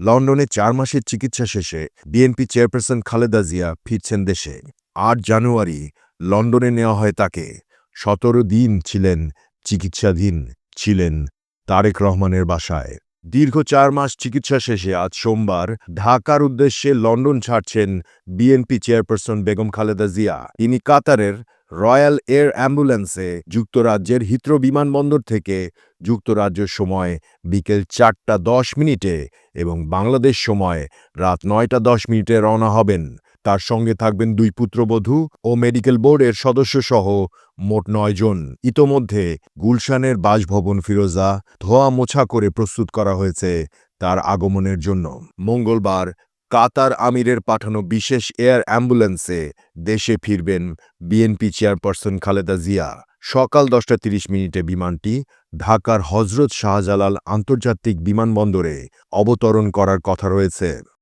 লন্ডনে চার মাসের চিকিৎসা শেষে বিএনপি চেয়ারপারসন খালেদা জিয়া ফিরছেন দেশে। আট জানুয়ারি লন্ডনে নেওয়া হয় তাকে। সতেরো দিন ছিলেন, চিকিৎসাধীন ছিলেন তারেক রহমানের বাসায়। দীর্ঘ চার মাস চিকিৎসা শেষে আজ সোমবার ঢাকার উদ্দেশ্যে লন্ডন ছাড়ছেন বিএনপি চেয়ারপারসন বেগম খালেদা জিয়া। তিনি কাতারের রয়্যাল এয়ার অ্যাম্বুলেন্সে যুক্তরাজ্যের হিথ্রো বিমানবন্দর থেকে যুক্তরাজ্য সময় বিকেল চারটা দশ মিনিটে এবং বাংলাদেশ সময় রাত নয়টা দশ মিনিটে রওনা হবেন। তার সঙ্গে থাকবেন দুই পুত্রবধূ ও মেডিকেল বোর্ডের সদস্যসহ মোট নয়জন ইতোমধ্যে গুলশানের বাসভবন ফিরোজা ধোয়া মোছা করে প্রস্তুত করা হয়েছে তার আগমনের জন্য। মঙ্গলবার কাতার আমিরের পাঠানো বিশেষ এয়ার অ্যাম্বুলেন্সে দেশে ফিরবেন বিএনপি চেয়ারপারসন খালেদা জিয়া। সকাল দশটা তিরিশ মিনিটে বিমানটি ঢাকার হজরত শাহজালাল আন্তর্জাতিক বিমানবন্দরে অবতরণ করার কথা রয়েছে।